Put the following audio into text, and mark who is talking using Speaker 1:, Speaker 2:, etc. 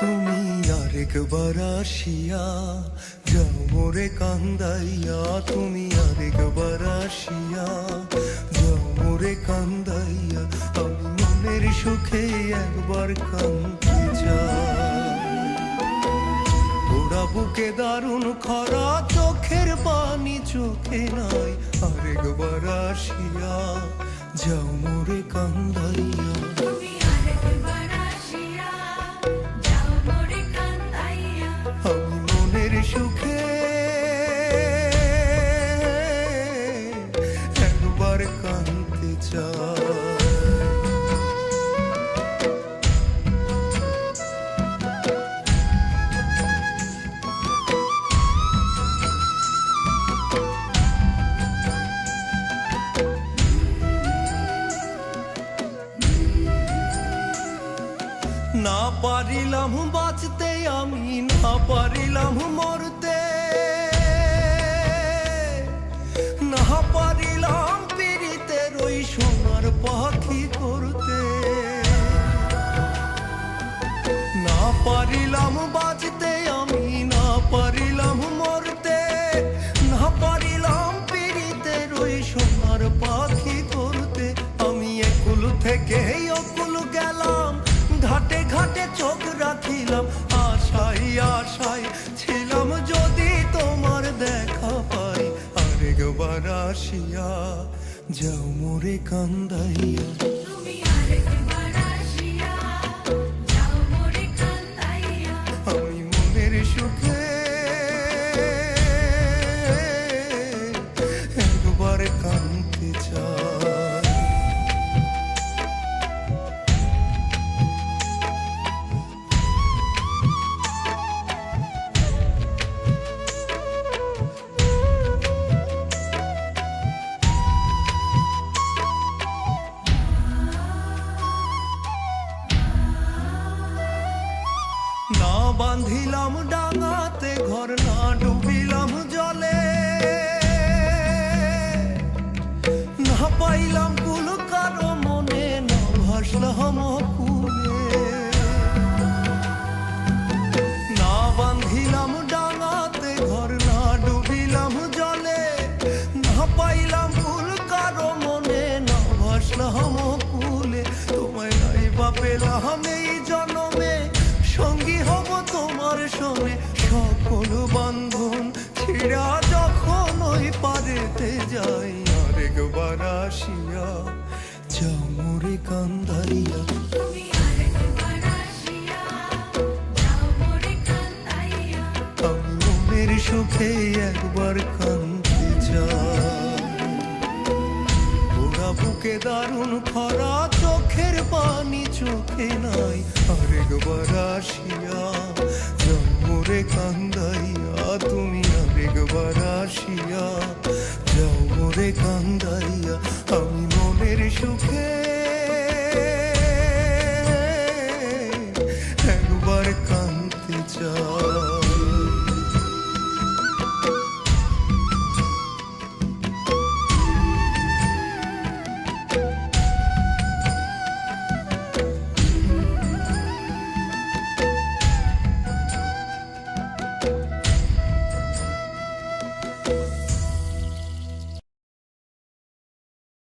Speaker 1: তুমি আরেকবার আসিয়া যাও মোরে কান্দাইয়া, তুমি আরেকবার আসিয়া যাও মোরে কান্দাইয়া, আমি মনের সুখে একবার কান্দতে যা ওরা বুকে দারুণ খরা, চোখের পানি চোখে নাই, আরেকবার আসিয়া যাও মোরে কান্দাইয়া।
Speaker 2: তুমি আরেকবার
Speaker 1: কাঁদতে চাই না পারিলাম বাঁচতে আমি না পারিলাম থেকে অকুল গেলাম, ঘাটে ঘাটে চোখ রাখিলাম। আশাই আশাই ছিলাম যদি তোমার দেখা পাই। আরেকবার আসিয়া যাও মোরে কান্দাইয়া। বাঁধিলাম ডাঙাতে, ঘর না ডুবিলাম জলে। না পাইলাম কুল, কারও মনে না ভাসলাম কুলে না বাঁধিলাম ডাঙাতে, ঘর না ডুবিলাম জলে। না পাইলাম কুল, কারও মনে না পেলাম এই যাই আরেকবার আসিয়া যাও মোরে আমি মনের সুখে একবার চাই। ওরা বুকে দারুণ খরা চোখের পানি চোখে নাই আরেকবার আসিয়া show.